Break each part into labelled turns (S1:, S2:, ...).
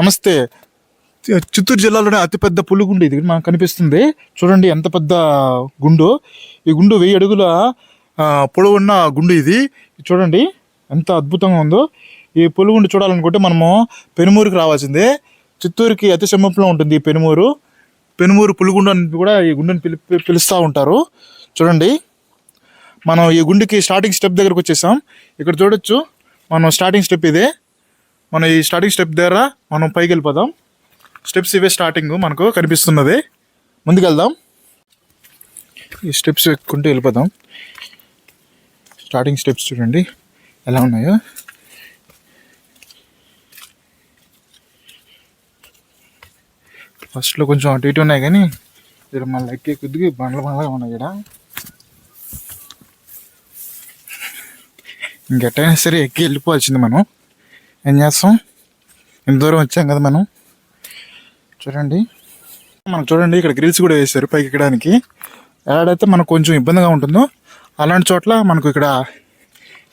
S1: నమస్తే. చిత్తూరు జిల్లాలోనే అతిపెద్ద పులిగుండు ఇది మనకు కనిపిస్తుంది. చూడండి ఎంత పెద్ద గుండు. ఈ గుండు వెయ్యి అడుగుల పొడవున్న గుండు ఇది. చూడండి ఎంత అద్భుతంగా ఉందో. ఈ పులిగుండు చూడాలనుకుంటే మనము పెనుమూరుకి రావాల్సిందే. చిత్తూరుకి అతి సమీపంలో ఉంటుంది ఈ పెనుమూరు. పెనుమూరు పులిగుండు అని కూడా ఈ గుండెని పిలి పిలుస్తూ ఉంటారు. చూడండి. మనం ఈ గుండెకి స్టార్టింగ్ స్టెప్ దగ్గరకు వచ్చేసాం. ఇక్కడ చూడొచ్చు. మనం స్టార్టింగ్ స్టెప్ ఇదే. మనం ఈ స్టార్టింగ్ స్టెప్ దగ్గర మనం పైకి వెళ్ళిపోదాం. స్టెప్స్ ఇవే స్టార్టింగ్ మనకు కనిపిస్తున్నది. ముందుకెళ్దాం. ఈ స్టెప్స్ ఎక్కుంటూ వెళ్ళిపోదాం. స్టార్టింగ్ స్టెప్స్ చూడండి. ఎలా ఉన్నాయో. ఫస్ట్లో కొంచెం అటు ఇటు ఉన్నాయి కానీ ఇక్కడ మళ్ళీ ఎక్కే కొద్దిగా బండ్ల బండ్లగా ఉన్నాయి ఇక్కడ. ఇంకెట్టయినా సరే ఎక్కి వెళ్ళిపోవాల్సింది మనం. ఏం చేస్తాం? ఇంత దూరం వచ్చాం కదా మనం. చూడండి. మనం చూడండి ఇక్కడ గ్రిల్స్ కూడా వేశారు పైకి ఎక్కడానికి. ఎలాడైతే మనకు కొంచెం ఇబ్బందిగా ఉంటుందో అలాంటి చోట్ల మనకు ఇక్కడ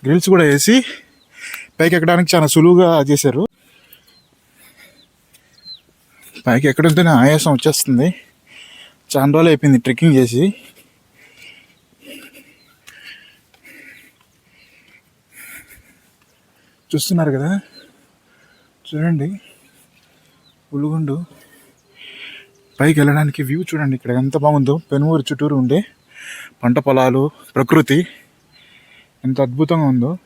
S1: గ్రిల్స్ కూడా వేసి పైకి ఎక్కడానికి చాలా సులువుగా చేశారు. పైకి ఎక్కడంతోనే ఆయాసం వచ్చేస్తుంది. చాలా రోజులు అయిపోయింది ట్రెక్కింగ్ చేసి. చూస్తున్నారు కదా? చూడండి. పులుగుండు. పైకి వెళ్ళడానికి వ్యూ చూడండి ఇక్కడ ఎంత బాగుందో. పెనుమూరు చుట్టూరు ఉండే పంట పొలాలు ప్రకృతి ఎంత అద్భుతంగా ఉందో.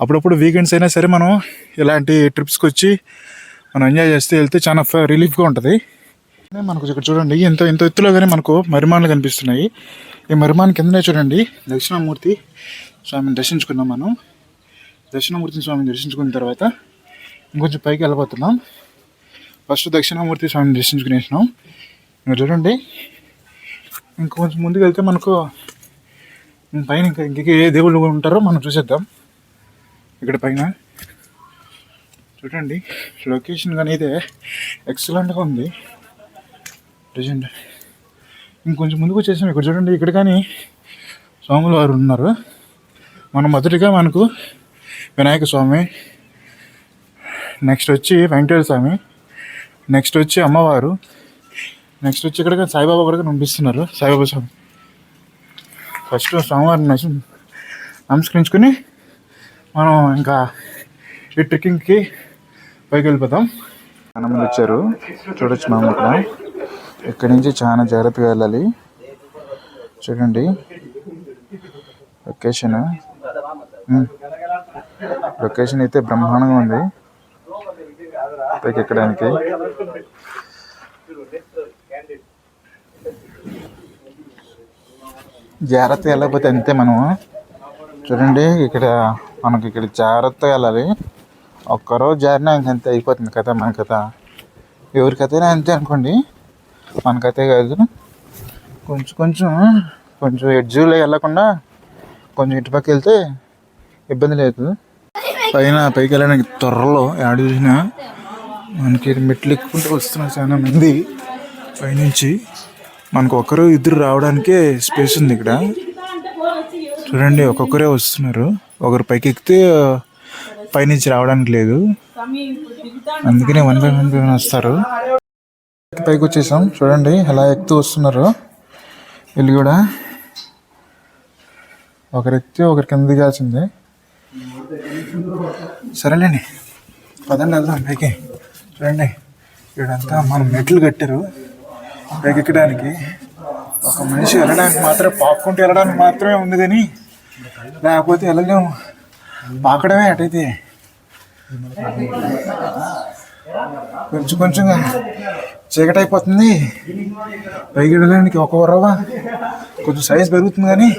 S1: అప్పుడప్పుడు వీకెండ్స్ అయినా సరే మనం ఇలాంటి ట్రిప్స్కి వచ్చి మనం ఎంజాయ్ చేస్తే వెళ్తే చాలా రిలీఫ్గా ఉంటుంది. మనకు ఇక్కడ చూడండి ఎంత ఎంత ఎత్తులోగానే మనకు మరిమానులు కనిపిస్తున్నాయి. ఈ మరిమాన్ కిందనే చూడండి దక్షిణామూర్తి స్వామిని దర్శించుకున్నాం మనం. దక్షిణామూర్తి స్వామిని దర్శించుకున్న తర్వాత ఇంకొంచెం పైకి వెళ్ళబోతున్నాం. ఫస్ట్ దక్షిణామూర్తి స్వామిని దర్శించుకునేసినాం ఇంకా చూడండి. ఇంకొంచెం ముందుకు వెళ్తే మనకు పైన ఇంకా ఇంక ఏ దేవుళ్ళు ఉంటారో మనం చూసేద్దాం. ఇక్కడ పైన చూడండి. లొకేషన్ కానీ అయితే ఎక్సలెంట్గా ఉంది. ప్రజెంట్ ఇంకొంచెం ముందుకు వచ్చేసాం. ఇక్కడ చూడండి. ఇక్కడ కానీ స్వాములు వారు ఉన్నారు. మనం మొదటిగా మనకు వినాయక స్వామి. నెక్స్ట్ వచ్చి వెంకటేశ్వర స్వామి. నెక్స్ట్ వచ్చి అమ్మవారు. నెక్స్ట్ వచ్చి ఇక్కడ సాయిబాబా కూడా పంపిస్తున్నారు. సాయిబాబా స్వామి. ఫస్ట్ స్వామివారిని నమస్- మనం ఇంకా ఈ ట్రెక్కింగ్కి పైకి వెళ్ళిపోతాం చాలా మంది వచ్చారు. చూడొచ్చు మనం ఇక్కడ ఇక్కడి నుంచి చాలా జాగ్రత్తగా వెళ్ళాలి. చూడండి. లొకేషన్ లొకేషన్ అయితే బ్రహ్మాండంగా ఉంది. పైకి ఎక్కడానికి జాగ్రత్తగా వెళ్ళకపోతే అంతే మనం చూడండి ఇక్కడ మనకి ఇక్కడ జాగ్రత్తగా వెళ్ళాలి. ఒక్కరోజు జారినా ఇంకంతే అయిపోతుంది కదా మన కథ. ఎవరికైతేనే అంతే అనుకోండి. మనకైతే కాదు. కొంచెం కొంచెం కొంచెం ఎడ్జులో వెళ్ళకుండా కొంచెం ఇటుపక్క వెళ్తే ఇబ్బంది లేదు. పైన పైకి వెళ్ళడానికి త్వరలో యాడ్ చూసినా మనకి మెట్లు ఎక్కుంటూ వస్తున్నారు చాలా మంది పైనుంచి. మనకు ఒకరు ఇద్దరు రావడానికే స్పేస్ ఉంది ఇక్కడ. చూడండి ఒక్కొక్కరే వస్తున్నారు. ఒకరు పైకి ఎక్కితే పైనుంచి రావడానికి లేదు. అందుకనే one by one by one వస్తారు. పైకి వచ్చేసాం చూడండి ఎలా ఎక్కుతూ వస్తున్నారు వీళ్ళు కూడా. ఒకరు ఎక్కితే ఒకరి కింద దిగాల్సిందే సరేలేండి. పదండి వెళ్దాం పైకి చూడండి ఇక్కడంతా మనం మెట్లు కట్టారు. పైకి ఎక్కడానికి ఒక మనిషి వెళ్ళడానికి మాత్రమే పాక్కుంటూ వెళ్ళడానికి మాత్రమే ఉంది కానీ లేకపోతే వెళ్ళలేము. పాకడమే అటైతే. కొంచెం కొంచెంగా చీకటి అయిపోతుంది పైకి వెళ్ళడానికి ఒక రవ్వ కొంచెం సైజ్ పెరుగుతుంది కానీ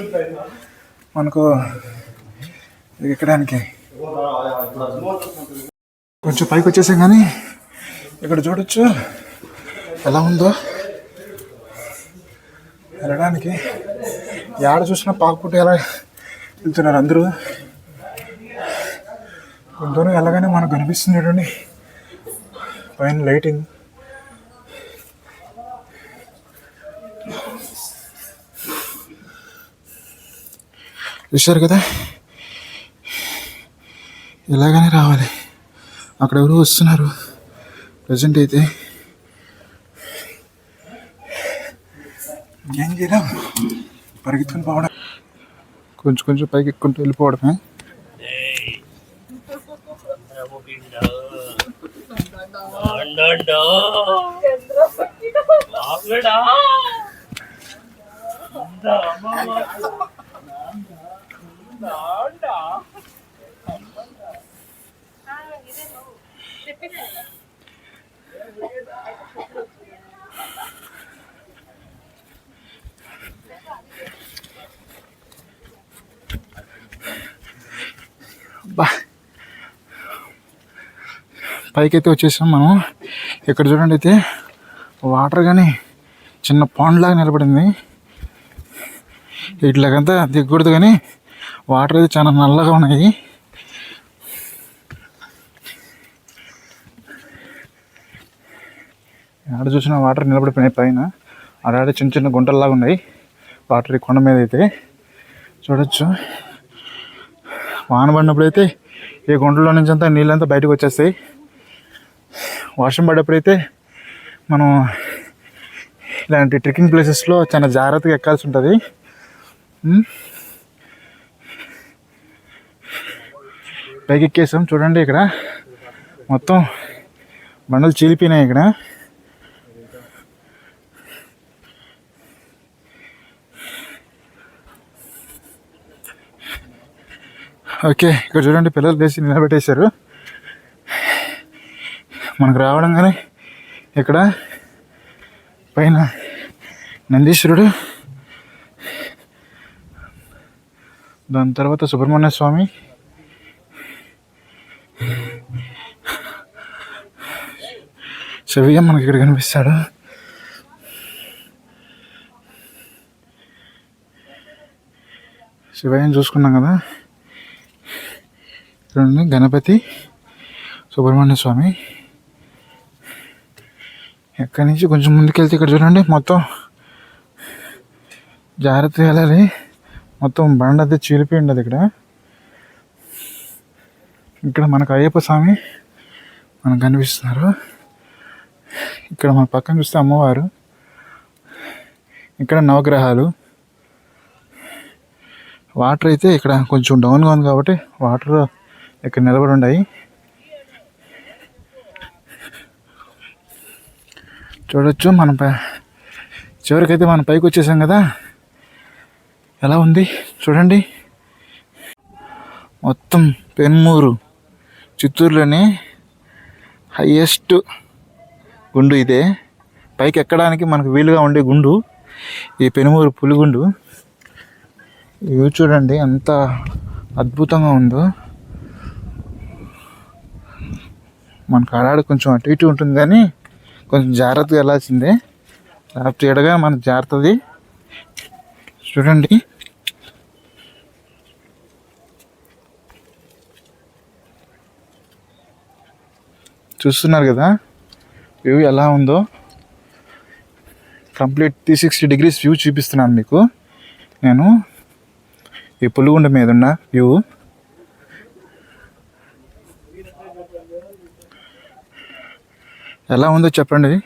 S1: మనకు ఎక్కడానికి? కొంచెం పైకి వచ్చేసాం కానీ ఇక్కడ చూడొచ్చు. ఎలా ఉందో? వెళ్ళడానికి ఎక్కడ చూసినా పాకుకుంటే ఎలా వెళ్తున్నారు అందరూ. కొంత వెళ్ళగానే మనకు కనిపిస్తుంది చూడండి. పైన లైటింగ్. చూశారు కదా? ఇలాగనే రావాలి? అక్కడ ఎవరు వస్తున్నారు. ప్రజెంట్ అయితే ఏం చేయడం పరిగెత్తుకుని పోవడం. కొంచెం కొంచెం పైకి ఎక్కుంటూ వెళ్ళిపోవడమే. బా పైకైతే వచ్చేసాం మనం. ఇక్కడ చూడండి అయితే వాటర్ కానీ చిన్న పాండ్ లాగా నిలబడింది. ఇట్లాగంతా దిగకూడదు కానీ వాటర్ అయితే చాలా నల్లగా ఉన్నాయి. ఆడ చూసిన వాటర్ నిలబడిపోయినాయి పైన. ఆడాడ చిన్న చిన్న గుంటల్లాగా ఉన్నాయి. వాటర్ కొండ మీద అయితే చూడొచ్చు. వాన పడినప్పుడు అయితే ఈ గుంటలో నుంచి అంతా నీళ్ళంతా బయటకు వచ్చేస్తాయి. వర్షం పడేప్పుడైతే మనం ఇలాంటి ట్రెక్కింగ్ ప్లేసెస్లో చాలా జాగ్రత్తగా ఎక్కాల్సి ఉంటుంది. పైకి ఎక్కేసాం. చూడండి ఇక్కడ మొత్తం బండలు చీలిపోయినాయి ఇక్కడ. ఓకే ఇక్కడ చూడండి పిల్లలు లేచి నిలబెట్టేశారు. మనకు రావడం కానీ ఇక్కడ పైన నందీశ్వరుడు దాని తర్వాత సుబ్రహ్మణ్య స్వామి శివయ్య మనకి ఇక్కడ కనిపిస్తాడు. శివయ్యని చూసుకున్నాం కదా. చూడండి గణపతి సుబ్రహ్మణ్య స్వామి. ఎక్కడి నుంచి కొంచెం ముందుకెళ్తే ఇక్కడ చూడండి మొత్తం జాగ్రత్త వెళ్ళాలి. మొత్తం బండ అయితే చీలిపోయి ఉండదు ఇక్కడ. ఇక్కడ మనకు అయ్యప్ప స్వామి మనకు కనిపిస్తున్నారు. ఇక్కడ మన పక్కన చూస్తే అమ్మవారు. ఇక్కడ నవగ్రహాలు. వాటర్ అయితే ఇక్కడ కొంచెం డౌన్గా ఉంది కాబట్టి వాటర్ ఇక్కడ నిలబడి ఉన్నాయి చూడొచ్చు మనం పై చివరికైతే మనం పైకి వచ్చేసాం కదా. ఎలా ఉంది? చూడండి. మొత్తం పెన్మూరు చిత్తూరులోనే హయ్యెస్ట్ గుండు ఇదే. పైకి ఎక్కడానికి మనకు వీలుగా ఉండే గుండు ఈ పెనుమూరు పులిగుండు. ఇవి చూడండి ఎంత అద్భుతంగా ఉందో. మనకు ఆడాడ కొంచెం అటు ఇటు ఉంటుంది కానీ కొంచెం జాగ్రత్తగా వెళ్ళాల్సిందే. లేకపోతే ఎడగా మనకు జాగ్రత్తది. చూడండి. చూస్తున్నారు కదా? వ్యూ ఎలా ఉందో? Complete three sixty degrees view చూపిస్తున్నాను మీకు. నేను ఈ పులిగుండ మీద ఉన్న వ్యూ. ఎలా ఉందో చెప్పండి.